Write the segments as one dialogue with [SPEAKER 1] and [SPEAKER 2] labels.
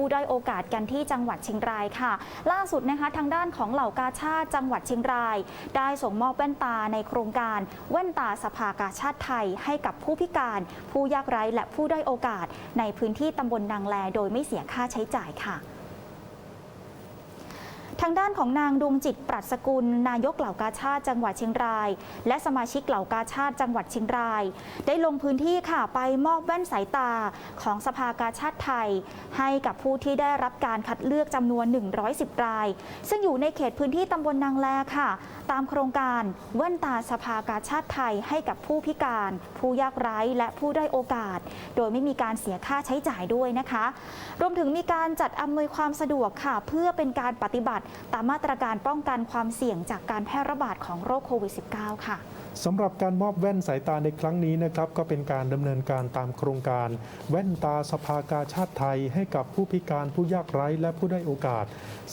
[SPEAKER 1] ผู้ด้อยโอกาสกันที่จังหวัดเชียงรายค่ะ ล่าสุดนะคะทางด้านของเหล่ากาชาติจังหวัดเชียงราย ได้ส่งมอบแว่นตาในโครงการแว่นตาสภากาชาติไทย ให้กับผู้พิการ ผู้ยากไร้และผู้ด้อยโอกาส ในพื้นที่ตำบลนางแลโดยไม่เสียค่าใช้จ่ายค่ะ ทางด้านของนางดวงจิตปรัชสกุล นายกเหล่ากาชาติจังหวัดเชียงราย และสมาชิกเหล่ากาชาติจังหวัดเชียงราย ได้ลงพื้นที่ค่ะไปมอบแว่นสายตาของสภากาชาติไทย ให้กับผู้ที่ได้รับการคัดเลือกจำนวน 110 ราย ซึ่งอยู่ในเขตพื้นที่ตำบลนางแลค่ะ ตามโครงการแว่นตาสภากาชาติไทยให้กับผู้พิการ ผู้ยากไร้และผู้ได้อยโอกาส โดยไม่มีการเสียค่าใช้จ่ายด้วยนะคะ รวมถึงมีการจัดอำนวยความสะดวกค่ะ เพื่อเป็นการปฏิบัติตามมาตรการป้องกันความเสี่ยงจากการแพร่ระบาดของโรคโควิด -19 ค่ะ
[SPEAKER 2] สำหรับการมอบแว่นสายตาในครั้งนี้นะครับก็เป็นการดำเนินการตามโครงการ แว่นตาสภากาชาติไทย ให้กับผู้พิการผู้ยากไร้และผู้ได้โอกาส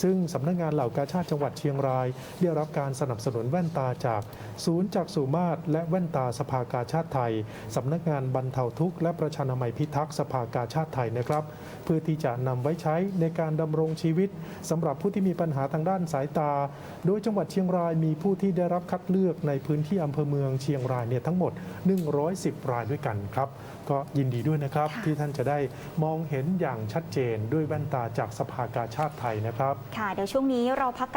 [SPEAKER 2] ซึ่งสำนักงานเหล่ากาชาติจังหวัดเชียงราย ได้รับการสนับสนุนแว่นตาจาก ศูนย์จากสุมาตรและแว่นตาสภากาชาติไทยสำนักงานบรรเทาทุกข์และประชานามัยพิทักษ์สภากาชาติไทยนะครับ เพื่อที่จะนำไว้ใช้ในการดำรงชีวิตสำหรับผู้ที่มีปัญหาทางด้านสายตา โดยจังหวัดเชียงรายมีผู้ที่ได้รับคัดเลือกในพื้นที่อำเภอเมืองเชียงรายเนี่ยทั้งหมด 110 รายด้วยกันครับ ก็ยินดีด้วยนะครับ
[SPEAKER 1] ค่ะ
[SPEAKER 2] ที่ท่านจะได้มองเห็นอย่างชัดเจนด้วยแว่นตาจากสภากาชาติไทยนะครับ
[SPEAKER 1] ค่ะ เดี๋ยวช่วงนี้เราพัก